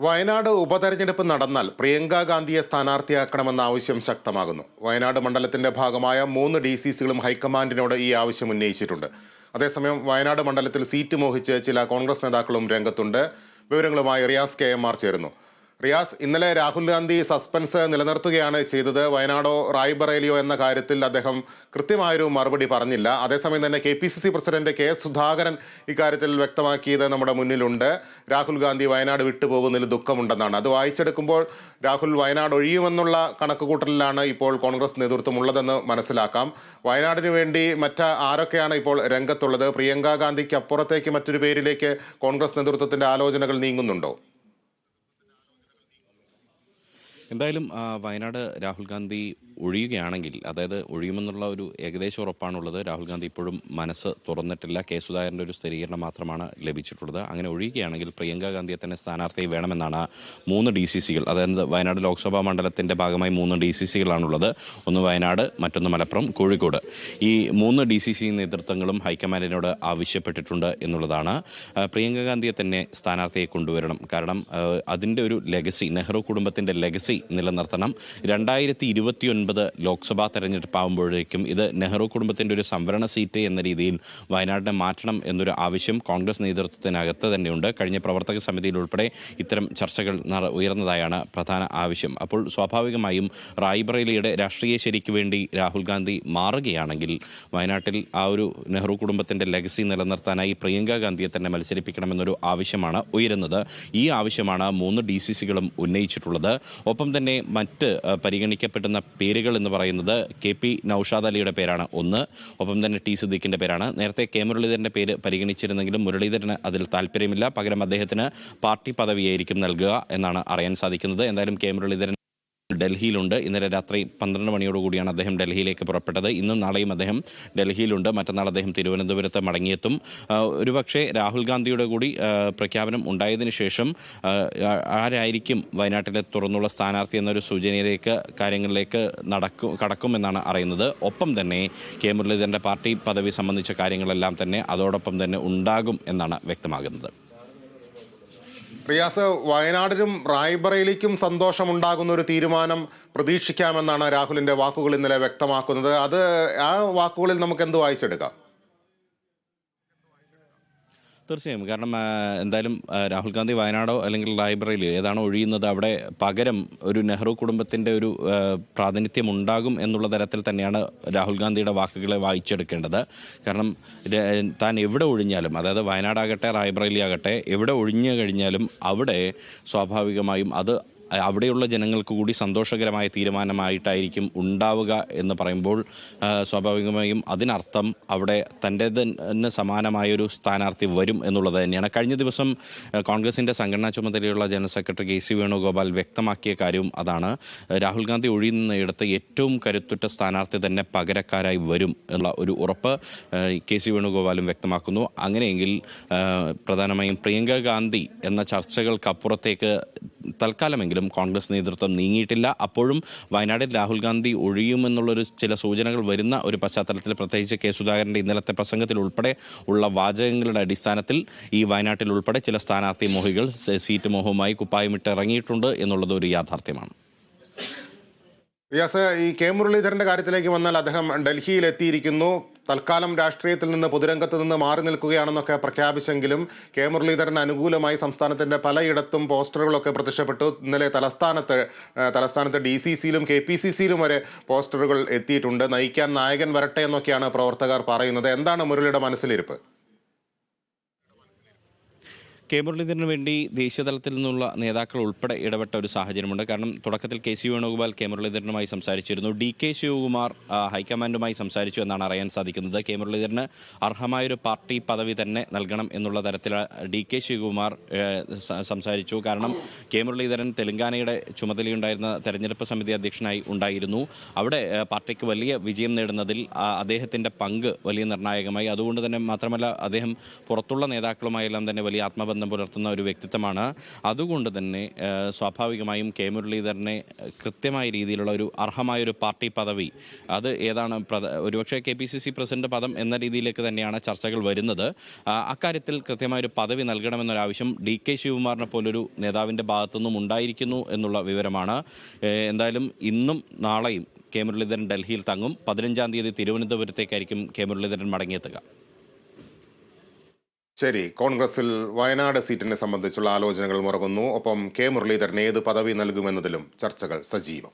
വയനാട് ഉപതെരഞ്ഞെടുപ്പ് നടന്നാൽ പ്രിയങ്ക ഗാന്ധിയെ സ്ഥാനാർത്ഥിയാക്കണമെന്ന ആവശ്യം ശക്തമാകുന്നു. വയനാട് മണ്ഡലത്തിന്റെ ഭാഗമായ മൂന്ന് ഡി സി സികളും ഹൈക്കമാൻഡിനോട് ഈ ആവശ്യം ഉന്നയിച്ചിട്ടുണ്ട്. അതേസമയം വയനാട് മണ്ഡലത്തിൽ സീറ്റ് മോഹിച്ച് ചില കോൺഗ്രസ് നേതാക്കളും രംഗത്തുണ്ട്. വിവരങ്ങളുമായി റിയാസ് കെ എം ആർ ചേരുന്നു. റിയാസ് ഇന്നലെ രാഹുൽ ഗാന്ധി സസ്പെൻസ് നിലനിർത്തുകയാണ് ചെയ്തത്. വയനാടോ റായ്ബറേലിയോ എന്ന കാര്യത്തിൽ അദ്ദേഹം കൃത്യമായൊരു മറുപടി പറഞ്ഞില്ല. അതേസമയം തന്നെ K P C C president K Sudhakaran ഇക്കാര്യത്തിൽ വ്യക്തമാക്കിയത് നമ്മുടെ മുന്നിലുണ്ട്. രാഹുൽ ഗാന്ധി വയനാട് വിട്ടുപോകുന്നതിൽ ദുഃഖമുണ്ടെന്നാണ്. അത് വായിച്ചെടുക്കുമ്പോൾ രാഹുൽ വയനാട് ഒഴിയുമെന്നുള്ള കണക്കുകൂട്ടലിലാണ് ഇപ്പോൾ കോൺഗ്രസ് നേതൃത്വം ഉള്ളതെന്ന് മനസ്സിലാക്കാം. വയനാടിന് വേണ്ടി മറ്റ് ആരൊക്കെയാണ് ഇപ്പോൾ രംഗത്തുള്ളത്? പ്രിയങ്ക ഗാന്ധിക്ക് അപ്പുറത്തേക്ക് മറ്റൊരു പേരിലേക്ക് കോൺഗ്രസ് നേതൃത്വത്തിന്റെ ആലോചനകൾ നീങ്ങുന്നുണ്ടോ? എന്തായാലും വയനാട് രാഹുൽ ഗാന്ധി ഒഴിയുകയാണെങ്കിൽ അതായത് ഒഴിയുമെന്നുള്ള ഒരു ഏകദേശ ഉറപ്പാണുള്ളത് രാഹുൽ ഗാന്ധി ഇപ്പോഴും മനസ്സ് തുറന്നിട്ടില്ല. കെ സുധാകരന്റെ ഒരു സ്ഥിരീകരണം മാത്രമാണ് ലഭിച്ചിട്ടുള്ളത്. അങ്ങനെ ഒഴിയുകയാണെങ്കിൽ പ്രിയങ്ക ഗാന്ധിയെ തന്നെ സ്ഥാനാർത്ഥി വേണമെന്നാണ് മൂന്ന് ഡി സി സികൾ അതായത് വയനാട് ലോക്സഭാ മണ്ഡലത്തിന്റെ ഭാഗമായി മൂന്ന് ഡി സി സികളാണുള്ളത്. ഒന്ന് വയനാട് മറ്റൊന്ന് മലപ്പുറം കോഴിക്കോട്. ഈ മൂന്ന് ഡി സി സി നേതൃത്വങ്ങളും ഹൈക്കമാൻഡിനോട് ആവശ്യപ്പെട്ടിട്ടുണ്ട് എന്നുള്ളതാണ്. പ്രിയങ്ക ഗാന്ധിയെ തന്നെ സ്ഥാനാർത്ഥിയെ കൊണ്ടുവരണം. കാരണം അതിന്റെ ഒരു ലെഗസി നെഹ്റു കുടുംബത്തിന്റെ ലെഗസി നിലനിർത്തണം. രണ്ടായിരത്തി ഒൻപത് ലോക്സഭാ തെരഞ്ഞെടുപ്പ് ആകുമ്പോഴേക്കും ഇത് നെഹ്റു കുടുംബത്തിന്റെ ഒരു സംവരണ സീറ്റ് എന്ന രീതിയിൽ വയനാടിനെ മാറ്റണം എന്നൊരു ആവശ്യം കോൺഗ്രസ് നേതൃത്വത്തിനകത്ത് തന്നെയുണ്ട്. കഴിഞ്ഞ പ്രവർത്തക സമിതിയിൽ ഉൾപ്പെടെ ഇത്തരം ചർച്ചകൾ ഉയർന്നതായാണ് പ്രധാന ആവശ്യം. അപ്പോൾ സ്വാഭാവികമായും റായ്ബറേലിയുടെ രാഷ്ട്രീയ ശരിക്ക് വേണ്ടി രാഹുൽ ഗാന്ധി മാറുകയാണെങ്കിൽ വയനാട്ടിൽ ആ ഒരു നെഹ്റു കുടുംബത്തിന്റെ ലെഗസി നിലനിർത്താനായി പ്രിയങ്ക ഗാന്ധിയെ തന്നെ മത്സരിപ്പിക്കണമെന്നൊരു ആവശ്യമാണ് ഉയരുന്നത്. ഈ ആവശ്യമാണ് മൂന്ന് ഡി സി സികളും ഉന്നയിച്ചിട്ടുള്ളത്. ഒപ്പം തന്നെ മറ്റ് പരിഗണിക്കപ്പെടുന്ന പരിഗണിക്കപ്പെടുന്ന പേരുകൾ എന്ന് പറയുന്നത് കെ പി നൌഷാദ് അലിയുടെ പേരാണ് ഒന്ന്. ഒപ്പം തന്നെ ടി സിദ്ദീഖിന്റെ പേരാണ്. നേരത്തെ കെ മുരളീധരന്റെ പേര് പരിഗണിച്ചിരുന്നെങ്കിലും മുരളീധരന് അതിൽ താല്പര്യമില്ല. പകരം അദ്ദേഹത്തിന് പാർട്ടി പദവിയായിരിക്കും നൽകുക എന്നാണ് അറിയാൻ സാധിക്കുന്നത്. എന്തായാലും കെ മുരളീധരൻ ഡൽഹിയിലുണ്ട്. ഇന്നലെ രാത്രി പന്ത്രണ്ട് മണിയോടുകൂടിയാണ് അദ്ദേഹം ഡൽഹിയിലേക്ക് പുറപ്പെട്ടത്. ഇന്നും നാളെയും അദ്ദേഹം ഡൽഹിയിലുണ്ട്. മറ്റന്നാൾ അദ്ദേഹം തിരുവനന്തപുരത്ത് മടങ്ങിയെത്തും. ഒരുപക്ഷെ രാഹുൽ ഗാന്ധിയുടെ കൂടി പ്രഖ്യാപനം ഉണ്ടായതിനു ശേഷം ആരായിരിക്കും വയനാട്ടിലെ തുറന്നുള്ള സ്ഥാനാർത്ഥി എന്നൊരു സൂചനയിലേക്ക് കാര്യങ്ങളിലേക്ക് നടക്കും കടക്കുമെന്നാണ് അറിയുന്നത്. ഒപ്പം തന്നെ കെ. മുരളീധരന്റെ പാർട്ടി പദവി സംബന്ധിച്ച കാര്യങ്ങളെല്ലാം തന്നെ അതോടൊപ്പം തന്നെ ഉണ്ടാകും എന്നാണ് വ്യക്തമാകുന്നത്. റിയാസ് വയനാടിനും റായ്ബറയിലേക്കും സന്തോഷമുണ്ടാകുന്ന ഒരു തീരുമാനം പ്രതീക്ഷിക്കാമെന്നാണ് രാഹുലിന്റെ വാക്കുകൾ ഇന്നലെ വ്യക്തമാക്കുന്നത്. അത് ആ വാക്കുകളിൽ നമുക്ക് എന്ത് വായിച്ചെടുക്കാം? തീർച്ചയായും. കാരണം എന്തായാലും രാഹുൽ ഗാന്ധി വയനാടോ അല്ലെങ്കിൽ ലൈബ്രറിയിൽ ഏതാണോ ഒഴിയുന്നത് അവിടെ പകരം ഒരു നെഹ്റു കുടുംബത്തിന്റെ ഒരു പ്രാതിനിധ്യം ഉണ്ടാകും എന്നുള്ള തരത്തിൽ തന്നെയാണ് രാഹുൽ ഗാന്ധിയുടെ വാക്കുകളെ വായിച്ചെടുക്കേണ്ടത്. കാരണം താൻ എവിടെ ഒഴിഞ്ഞാലും അതായത് വയനാടാകട്ടെ റായ്ബ്രയിലി ആകട്ടെ എവിടെ ഒഴിഞ്ഞു കഴിഞ്ഞാലും അവിടെ സ്വാഭാവികമായും അത് അവിടെയുള്ള ജനങ്ങൾക്ക് കൂടി സന്തോഷകരമായ തീരുമാനമായിട്ടായിരിക്കും ഉണ്ടാവുക എന്ന് പറയുമ്പോൾ സ്വാഭാവികമായും അതിനർത്ഥം അവിടെ തന്റെ തന്നെ സമാനമായൊരു സ്ഥാനാർത്ഥി വരും എന്നുള്ളത് തന്നെയാണ്. കഴിഞ്ഞ ദിവസം കോൺഗ്രസിന്റെ സംഘടനാ ചുമതലയുള്ള general secretary K C Venugopal വ്യക്തമാക്കിയ കാര്യവും അതാണ്. രാഹുൽ ഗാന്ധി ഒഴിയുന്നിടത്ത് ഏറ്റവും കരുത്തുറ്റ സ്ഥാനാർത്ഥി തന്നെ പകരക്കാരായി വരും എന്നുള്ള ഒരു ഉറപ്പ് കെ സി വേണുഗോപാലും വ്യക്തമാക്കുന്നു. അങ്ങനെയെങ്കിൽ പ്രധാനമായും പ്രിയങ്ക ഗാന്ധി എന്ന ചർച്ചകൾക്കപ്പുറത്തേക്ക് തൽക്കാലമെങ്കിലും കോൺഗ്രസ് നേതൃത്വം നീങ്ങിയിട്ടില്ല. അപ്പോഴും വയനാട്ടിൽ രാഹുൽ ഗാന്ധി ഒഴിയുമെന്നുള്ളൊരു ചില സൂചനകൾ വരുന്ന ഒരു പശ്ചാത്തലത്തിൽ പ്രത്യേകിച്ച് കെ സുധാകരന്റെ ഇന്നലത്തെ പ്രസംഗത്തിൽ ഉൾപ്പെടെ ഉള്ള വാചകങ്ങളുടെ അടിസ്ഥാനത്തിൽ ഈ വയനാട്ടിൽ ഉൾപ്പെടെ ചില സ്ഥാനാർത്ഥി മോഹികൾ സീറ്റ് മോഹവുമായി കുപ്പായമിട്ട് ഇറങ്ങിയിട്ടുണ്ട് എന്നുള്ളത് ഒരു യാഥാർത്ഥ്യമാണ്. റിയാസ് ഈ കെ മുരളീധരന്റെ കാര്യത്തിലേക്ക് വന്നാൽ അദ്ദേഹം ഡൽഹിയിൽ എത്തിയിരിക്കുന്നു തൽക്കാലം രാഷ്ട്രീയത്തിൽ നിന്ന് പൊതുരംഗത്ത് നിന്ന് മാറി നിൽക്കുകയാണെന്നൊക്കെ പ്രഖ്യാപിച്ചെങ്കിലും കെ മുരളീധരന് അനുകൂലമായി സംസ്ഥാനത്തിന്റെ പലയിടത്തും പോസ്റ്ററുകളൊക്കെ പ്രത്യക്ഷപ്പെട്ടു. ഇന്നലെ തലസ്ഥാനത്ത് തലസ്ഥാനത്ത് ഡി സി സിയിലും കെ പി സി സിയിലും വരെ പോസ്റ്ററുകൾ എത്തിയിട്ടുണ്ട്. നയിക്കാൻ നായകൻ വരട്ടെ എന്നൊക്കെയാണ് പ്രവർത്തകർ പറയുന്നത്. എന്താണ് മുരളിയുടെ മനസ്സിലിരിപ്പ്? കെ മുരളീധരന് വേണ്ടി ദേശീയതലത്തിൽ നിന്നുള്ള നേതാക്കൾ ഉൾപ്പെടെ ഇടപെട്ട ഒരു സാഹചര്യമുണ്ട്. കാരണം തുടക്കത്തിൽ കെ സി വേണുഗോപാൽ കെ മുരളീധരനുമായി സംസാരിച്ചിരുന്നു. ഡി കെ ശിവകുമാർ ഹൈക്കമാൻഡുമായി സംസാരിച്ചു എന്നാണ് അറിയാൻ സാധിക്കുന്നത്. കെ മുരളീധരന് അർഹമായൊരു പാർട്ടി പദവി തന്നെ നൽകണം എന്നുള്ള തരത്തിൽ ഡി കെ ശിവകുമാർ സംസാരിച്ചു. കാരണം കെ മുരളീധരൻ തെലങ്കാനയുടെ ചുമതലയുണ്ടായിരുന്ന തെരഞ്ഞെടുപ്പ് സമിതി അധ്യക്ഷനായി ഉണ്ടായിരുന്നു. അവിടെ പാർട്ടിക്ക് വലിയ വിജയം നേടുന്നതിൽ അദ്ദേഹത്തിന്റെ പങ്ക് വലിയ നിർണായകമായി. അതുകൊണ്ട് തന്നെ മാത്രമല്ല അദ്ദേഹം പുറത്തുള്ള നേതാക്കളുമായെല്ലാം തന്നെ വലിയ ആത്മബന്ധം ബന്ധം പുലർത്തുന്ന ഒരു വ്യക്തിത്വമാണ്. അതുകൊണ്ട് തന്നെ സ്വാഭാവികമായും കെ മുരളീധരനെ കൃത്യമായ രീതിയിലുള്ള ഒരു അർഹമായൊരു പാർട്ടി പദവി അത് ഏതാണ് ഒരുപക്ഷെ K P C C president പദം എന്ന രീതിയിലേക്ക് തന്നെയാണ് ചർച്ചകൾ വരുന്നത്. അക്കാര്യത്തിൽ കൃത്യമായ ഒരു പദവി നൽകണമെന്നൊരാവശ്യം ഡി കെ ശിവകുമാറിനെ പോലൊരു നേതാവിന്റെ ഭാഗത്തുനിന്നും ഉണ്ടായിരിക്കുന്നു എന്നുള്ള വിവരമാണ്. എന്തായാലും ഇന്നും നാളെയും കെ മുരളീധരൻ ഡൽഹിയിൽ തങ്ങും. പതിനഞ്ചാം തീയതി തിരുവനന്തപുരത്തേക്കായിരിക്കും കെ മുരളീധരൻ മടങ്ങിയെത്തുക. ശരി കോൺഗ്രസിൽ വയനാട് സീറ്റിനെ സംബന്ധിച്ചുള്ള ആലോചനകൾ മുറങ്ങുന്നു ഒപ്പം കെ മുരളീധരൻ ഏത് പദവി നൽകുമെന്നതിലും ചർച്ചകൾ സജീവം.